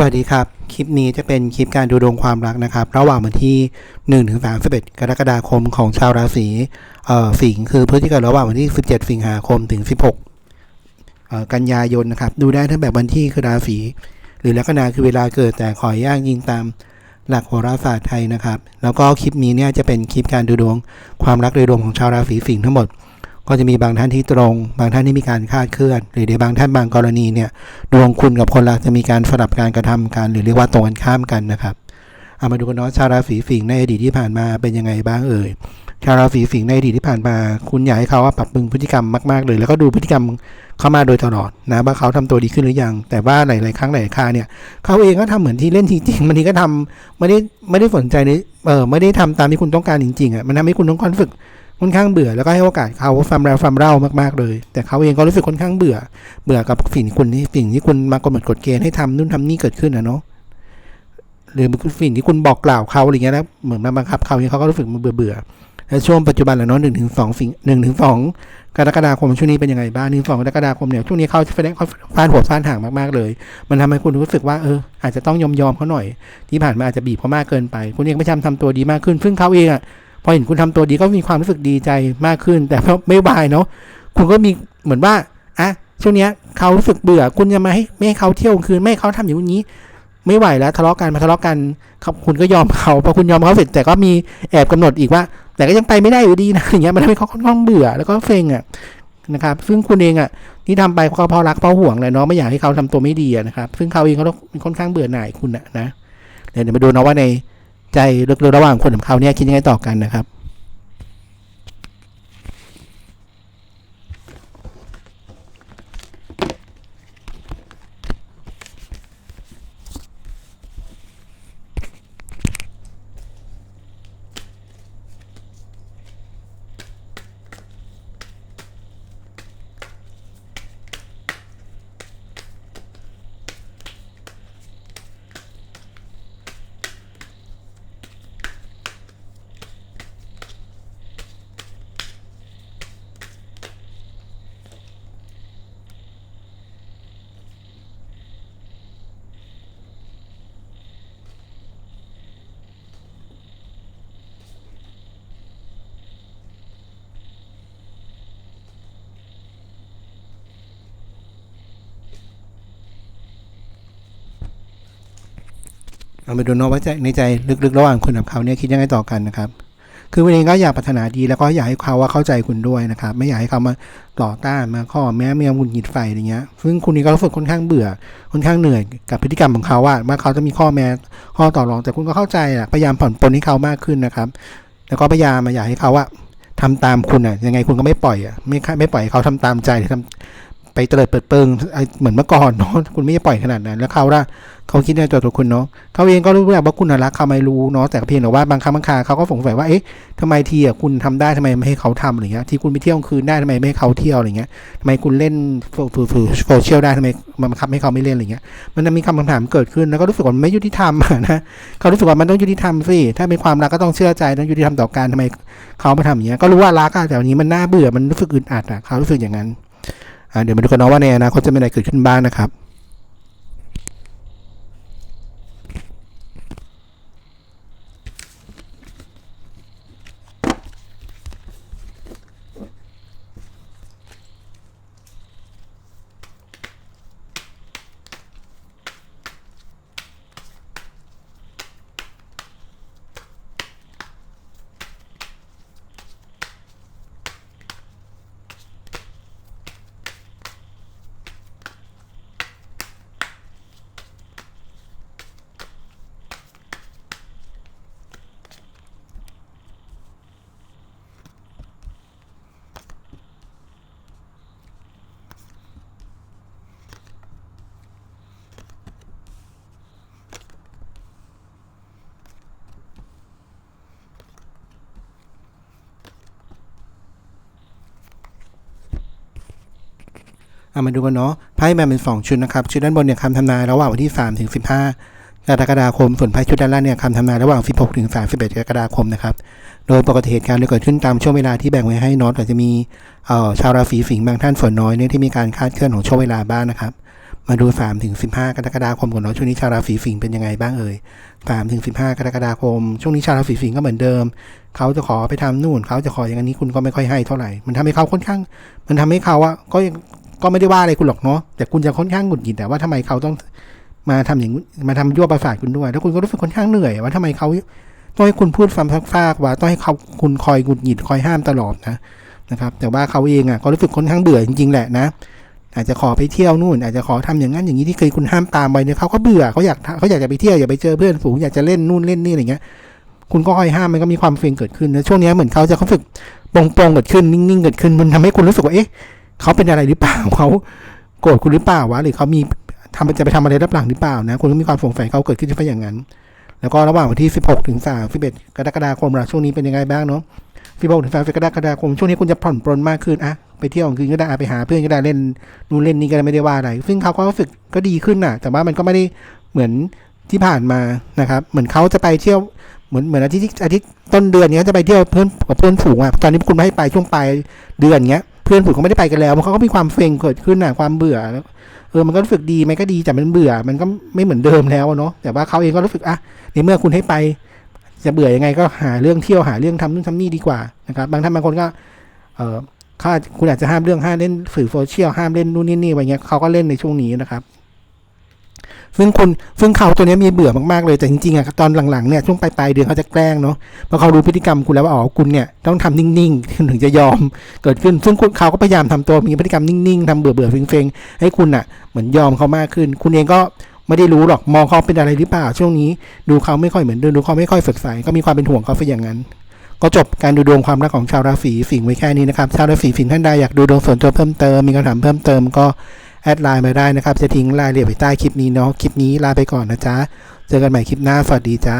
สวัสดีครับ คลิปนี้จะเป็นคลิปการดูดวงความรักนะครับ ระหว่างวันที่1ถึง31กรกฎาคมของชาวราศีเอ่อสิงห์คือพฤศจิกายนระหว่างวันที่ 17 สิงหาคมถึง 16เอ่อกันยายนนะครับ ดูได้ทั้งแบบวันที่คือราศีหรือลัคนาคือเวลาเกิดแต่ขออนุญาตยิงตามหลักโหราศาสตร์ไทยนะครับ แล้วก็คลิปนี้เนี่ยจะเป็นคลิปการดูดวงความรักโดยรวมของชาวราศีสิงห์ทั้งหมด ก็จะมีบางท่านที่ตรง บางท่านที่มีการคาดเคลื่อน หรือในบางท่านบางกรณีเนี่ยดวงคุณกับคนรักจะมีการสลับการกระทำกัน หรือเรียกว่าตรงกันข้ามกันนะครับเอามาดูกันเนาะชาวราศีสิงห์ในอดีตที่ผ่านมาเป็นยังไงบ้างเอ่ยชาวราศีสิงห์ในอดีตที่ผ่านมา คุณอยากให้เขาว่าปรับปรุงพฤติกรรมมากๆเลย แล้วก็ดูพฤติกรรมเข้ามาโดยตลอดนะว่าเขาทำตัวดีขึ้นหรือยัง แต่ว่าหลายๆครั้งหลายคาเนี่ยเขาเองก็ทำเหมือนที่เล่นจริงๆบางทีก็ทำไม่ได้ไม่ได้สนใจในเออไม่ได้ทำตามที่คุณต้องการจริงๆอะมันทำให้คุณต้องคอนฝึก ค่อนข้างเบื่อแล้วก็ให้โอกาสเขาฟังแล้วฟังเล่ามากๆเลย แต่เขาเองก็รู้สึกค่อนข้างเบื่อ เบื่อกับสิ่งคุณที่สิ่งที่คุณมากำหนดกฎเกณฑ์ให้ทำนู่นทำนี่เกิดขึ้นนะเนาะหรือสิ่งที่คุณบอกกล่าวเขาอะไรเงี้ยแล้วเหมือนมาบังคับเขาเนี่ยเขาก็รู้สึกเบื่อเบื่อๆแล้วช่วงปัจจุบันแหละเนาะหนึ่งถึงสองสิ่งหนึ่งถึงสองกรกฎาคมช่วงนี้เป็นยังไงบ้างหนึ่งสองกรกฎาคมเนี่ยช่วงนี้เขาแสดงเขาฟาดหัวฟาดหางมากๆเลย มันทำให้คุณรู้สึกว่าเอออาจจะต้องยอมยอมเขาหน่อย ที่ผ่านมาอาจจะบีบเขามากเกินไป คุณเองไม่ทำทำตัวดีมากขึ้น ซึ่งเขาเองอะ พอเห็นคุณทำตัวดีก็มีความรู้สึกดีใจมากขึ้น แต่ก็ไม่บายเนาะคุณก็มีเหมือนว่าอะช่วงเนี้ยเขารู้สึกเบื่อคุณจะมาให้ไม่ให้เขาเที่ยวคืนไม่ให้เขาทำอย่างนี้ ไม่ไหวแล้วทะเลาะกันมาทะเลาะกันครับคุณก็ยอมเขาพอคุณยอมเขาเสร็จแต่ก็มีแอบกำหนดอีกว่า แต่ก็ยังไปไม่ได้อยู่ดีนะอย่างเงี้ยมันทำให้เขาค่อนข้างเบื่อแล้วก็เซ็งอะนะครับ ซึ่งคุณเองอะที่ทำไปเพราะรักเพราะห่วงแหละเนาะไม่อยากให้เขาทำตัวไม่ดีนะครับ ซึ่งเขาเองเขาต้องค่อนข้างเบื่อหน่ายคุณอะนะเดี๋ยวมาดูนะว่าใน ใจลึกๆระหว่างคนกับเขาเนี่ยคิดยังไงต่อกันนะครับ เราไปดูเนาะว่าใจในใจลึกๆ ระหว่างคุณกับเขาเนี่ยคิดยังไงต่อกันนะครับ คือวันเองก็อยากปรารถนาดีแล้วก็อยากให้เขาว่าเข้าใจคุณด้วยนะครับ ไม่อยากให้เขามาต่อต้านมาข้อแม้มีมุนหงิดไฟอะไรเงี้ย ซึ่งคุณนี้ก็รู้สึกค่อนข้างเบื่อค่อนข้างเหนื่อยกับพฤติกรรมของเขาว่าว่าเขาจะมีข้อแม้ข้อต่อรอง แต่คุณก็เข้าใจอะพยายามผ่อนปลนให้เขามากขึ้นนะครับ แล้วก็พยายามมาอยากให้เขาว่าทำตามคุณอะยังไงคุณก็ไม่ปล่อยอะไม่ไม่ปล่อยเขาทำตามใจหรือทำ ไปเตลิดเปิดเปิงไอ้เหมือนเมื่อก่อนเนาะคุณไม่ได้ปล่อยขนาดนั้น แล้วเขาล่ะเขาคิดในตัวตัวคุณเนาะเขาเองก็รู้แหละว่าคุณน่ะรักเขาไม่รู้เนาะแต่เพียงแต่ว่าบางครั้งบางคราเขาก็สงสัยว่าเอ๊ะทำไมทีอะคุณทำได้ทำไมไม่ให้เขาทำอะไรเงี้ยที่คุณไปเที่ยวคืนได้ทำไมไม่ให้เขาเที่ยวอะไรเงี้ยทำไมคุณเล่นโซเชียลได้ทำไมมันบังคับให้เขาไม่เล่นอะไรเงี้ยมันจะมีคำถามเกิดขึ้นแล้วก็รู้สึกว่ามันไม่ยุติธรรมนะเขารู้สึกว่ามันต้องยุติธรรมสิถ้าเป็นความรักก็ต้องเชื่อใจต้องยุติธรรมต่อกันทำไมเขามาทำอย่างเงี้ยก็รู้ว่ารักอะแต่วันนี้มันน่าเบื่อมันรู้สึกอึดอัดอะเขารู้สึกอย่างนั้น เดี๋ยวมาดูกันนะว่าในอนาคตจะมีอะไรเกิดขึ้นบ้างนะครับ เอามาดูกันเนาะไพ่แบ่งเป็นสองชุดนะครับ ชุดด้านบนเนี่ยคำทำนายระหว่างวันที่ 3 ถึง 15กรกฎาคม ส่วนไพ่ชุดด้านล่างเนี่ยคำทำนายระหว่าง 16 ถึง 31 กรกฎาคมนะครับ โดยปกติเหตุการณ์จะเกิดขึ้นตามช่วงเวลาที่แบ่งไว้ให้นอตอาจจะมีชาวราศีสิงห์บางท่านส่วนน้อยเนี่ยที่มีการคาดเคลื่อนของช่วงเวลาบ้างนะครับ มาดู 3 ถึง 15 กรกฎาคมก่อนเนาะช่วงนี้ชาวราศีสิงห์เป็นยังไงบ้างเอ่ย3ถึง 15 กรกฎาคม ช่วงนี้ชาวราศีสิงห์ก็เหมือนเดิม เขาจะขอไปทำนู่น เขาจะขออย่างนี้คุณก็ไม่ค่อยให้เท่าไหร่ มันทำให้เขาค่อนข้าง มันทำให้เขาอะก็ยัง ก็ไม่ได้ว่าอะไรคุณหรอกเนาะแต่คุณจะค่อนข้างหงุดหงิดแต่ว่าทำไมเขาต้องมาทำอย่างมาทำยั่วประสาทคุณด้วย แล้วคุณก็รู้สึกค่อนข้างเหนื่อยว่าทำไมเขาต้องให้คุณพูดฟังฟากๆว่าต้องให้เขาคุณคอยหงุดหงิดคอยห้ามตลอดนะนะครับ แต่ว่าเขาเองอะก็รู้สึกค่อนข้างเบื่อจริงๆแหละนะอาจจะขอไปเที่ยวนู่น อาจจะขอทำอย่างนั้นอย่างนี้ที่เคยคุณห้ามตามไปเนี่ยเขาก็เบื่อเขาอยากเขาอยากจะไปเที่ยวอยากไปเจอเพื่อนฝูงอยากจะเล่นนู่นเล่นนี่อะไรเงี้ยคุณก็คอยห้ามมันก็มีความเฟงเกิดขึ้นนะช่วงนี้เหมือนเขาจะรู้สึกปงปงๆเกิดขึ้นนิ่งๆเกิดขึ้นมันทำให้คุณรู้สึกว่าเอ๊ะ เขาเป็นอะไรหรือเปล่าเขาโกรธคุณหรือเปล่าวะหรือเขามีทำจะไปทำอะไรรับหลังหรือเปล่านะคุณก็มีความสงสัยเขาเกิดขึ้นเพราะอย่างนั้น แล้วก็ระหว่างวันที่ 16ถึง31กรกฎาคมล่ะช่วงนี้เป็นยังไงบ้างเนาะ16ถึง30กรกฎาคมช่วงนี้คุณจะผ่อนปรนมากขึ้นอะไปเที่ยวกลางคืนก็ได้ไปหาเพื่อนก็ได้เล่นนู่นเล่นนี่ก็ได้ไม่ได้ว่าอะไร ซึ่งเขาก็รู้สึกก็ดีขึ้นน่ะ แต่ว่ามันก็ไม่ได้เหมือนที่ผ่านมานะครับ เหมือนเขาจะไปเที่ยวเหมือนเหมือนอาทิตย์อาทิตย์ต้นเดือนเนี้ยจะไปเที่ยวเพื่อนกับเพื่อนฝูงอะตอนนี้คุณไม่ให้ไปช่วงปลายเดือนเงี้ย เพื่อนฝูงเขาไม่ได้ไปกันแล้ว มันเขาก็มีความเฟงเกิดขึ้นน่ะความเบื่อแล้วเออมันก็รู้สึกดีไหมก็ดีแต่มันเบื่อ มันก็ไม่เหมือนเดิมแล้วเนาะแต่ว่าเขาเองก็รู้สึกอะในเมื่อคุณให้ไป จะเบื่อยังไงก็หาเรื่องเที่ยวหาเรื่องทำนู่นทำนี่ดีกว่านะครับบางท่านบางคนก็ เออเขาคุณอาจจะห้ามเรื่องห้ามเล่นสื่อโซเชียลห้ามเล่นนู่นนี่นี่อะไรเงี้ยเขาก็เล่นในช่วงนี้นะครับ ซึ่งคนซึ่งเขาตัวนี้มีเบื่อมากๆเลยแต่จริงๆอะตอนหลังๆเนี่ยช่วงปลายๆเดือนเขาจะแกล้งเนาะเพราะเขารู้พฤติกรรมคุณแล้วว่าอ๋อคุณเนี่ยต้องทำนิ่งๆถึงจะยอมเกิดขึ้น ซึ่งคุณเขาก็พยายามทำตัวมีพฤติกรรมนิ่งๆทำเบื่อๆเซ็งๆให้คุณอะเหมือนยอมเขามากขึ้น คุณเองก็ไม่ได้รู้หรอกมองเขาเป็นอะไรหรือเปล่าช่วงนี้ ดูเขาไม่ค่อยเหมือนเดิมดูเขาไม่ค่อยสดใสก็มีความเป็นห่วงเขาไปอย่างนั้นก็จบการดูดวงความรักของชาวราศีสิงห์ไว้แค่นี้นะครับ ชาวราศีสิงห์ท่านใดอยากดูดวงส่วนตัวเพิ่มเติม มีคำถามเพิ่มเติมก็ แอดไลน์มาได้นะครับ จะทิ้งรายละเอียดไว้ใต้คลิปนี้เนาะ คลิปนี้ลาไปก่อนนะจ๊ะ เจอกันใหม่คลิปหน้า สวัสดีจ้า